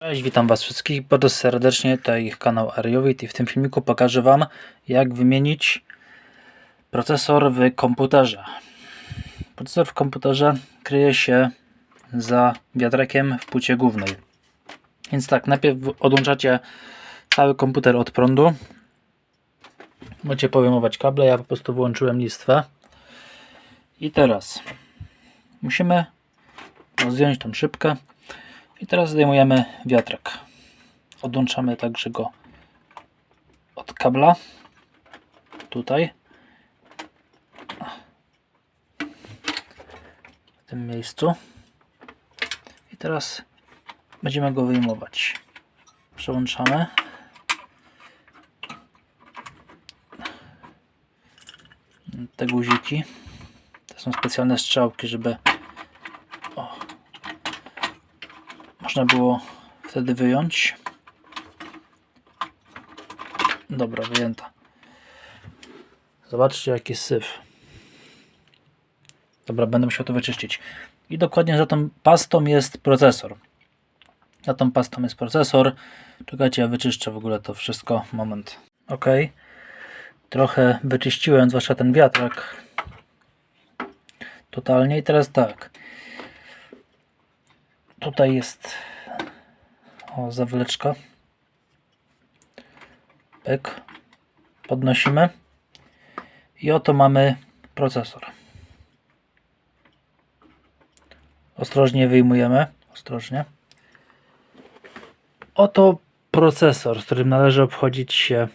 Cześć, witam Was wszystkich bardzo serdecznie, tutaj kanał Ariowit i w tym filmiku pokażę Wam jak wymienić procesor w komputerze. Procesor w komputerze kryje się za wiatrakiem w płycie głównej. Więc tak, najpierw odłączacie cały komputer od prądu. Możecie powyjmować kable, ja po prostu wyłączyłem listwę. I teraz musimy zdjąć tą szybkę. I teraz zdejmujemy wiatrak. Odłączamy także go od kabla. Tutaj. W tym miejscu. I teraz będziemy go wyjmować. Przełączamy. Te guziki. To są specjalne strzałki, żeby można było wtedy wyjąć. Dobra, wyjęta. Zobaczcie jaki syf. Dobra, będę musiał to wyczyścić. I dokładnie za tą pastą jest procesor. Za tą pastą jest procesor. Czekajcie, ja wyczyszczę w ogóle to wszystko. Moment. Ok. Trochę wyczyściłem, zwłaszcza ten wiatrak. Totalnie. I teraz tak. Tutaj jest o, zawleczka. Pyk. Podnosimy. I oto mamy procesor. Ostrożnie wyjmujemy. Ostrożnie. Oto procesor, z którym należy obchodzić się,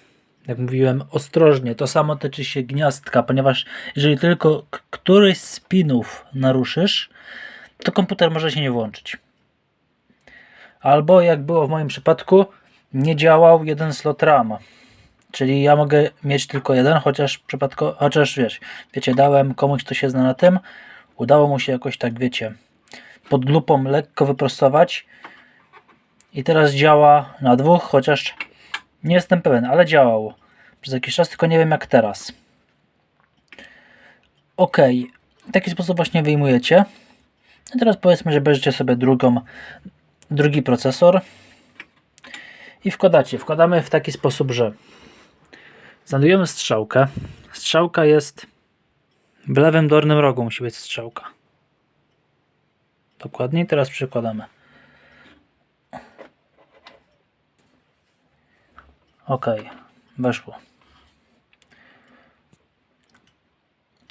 jak mówiłem, ostrożnie. To samo tyczy się gniazdka, ponieważ jeżeli tylko któryś z pinów naruszysz, to komputer może się nie włączyć. Albo jak było w moim przypadku, nie działał jeden slot RAM. Czyli ja mogę mieć tylko jeden, chociaż przypadko, chociaż wiesz, wiecie, dałem komuś, kto się zna na tym, udało mu się jakoś tak, wiecie, pod lupą lekko wyprostować i teraz działa na dwóch, chociaż nie jestem pewien, ale działało przez jakiś czas, tylko nie wiem jak teraz. Ok, w taki sposób właśnie wyjmujecie. I teraz powiedzmy, że bierzecie sobie drugą, drugi procesor i wkładacie. Wkładamy w taki sposób, że znajdujemy strzałkę. Strzałka jest w lewym dolnym rogu musi być strzałka. Dokładnie. Teraz przykładamy. Ok, weszło.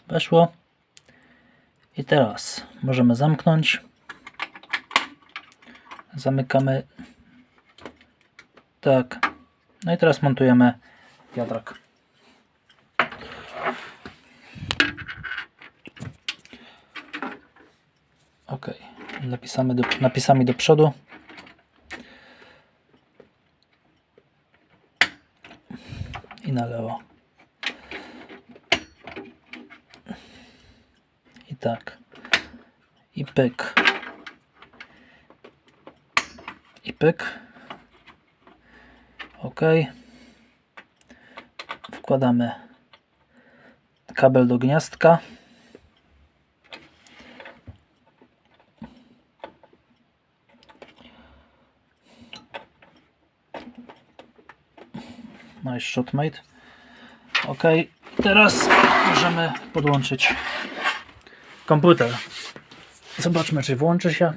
Weszło. I teraz możemy zamknąć. Zamykamy. Tak. No i teraz montujemy wiatrak. Ok. Napisamy do, napisami do przodu. I na lewo. I tak. I pyk. I pyk. OK. Wkładamy kabel do gniazdka. Nice shot mate. OK. Teraz możemy podłączyć komputer. Zobaczmy, czy włączy się.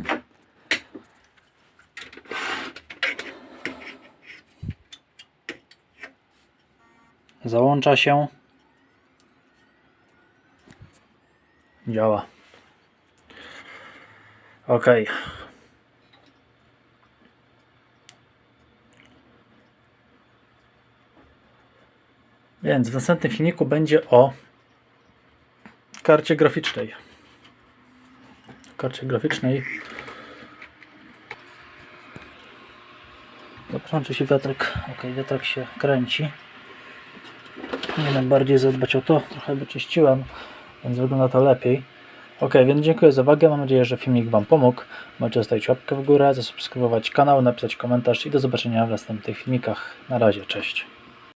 Załącza się. Działa. OK. Więc w następnym filmiku będzie o karcie graficznej. Karcie graficznej. Zobaczmy, czy się wiatrak. Ok, wiatrak się kręci. Powinienem bardziej zadbać o to. Trochę wyczyściłem, więc wygląda to lepiej. Ok, więc dziękuję za uwagę. Mam nadzieję, że filmik Wam pomógł. Możecie zostawić łapkę w górę, zasubskrybować kanał, napisać komentarz i do zobaczenia w następnych filmikach. Na razie, cześć.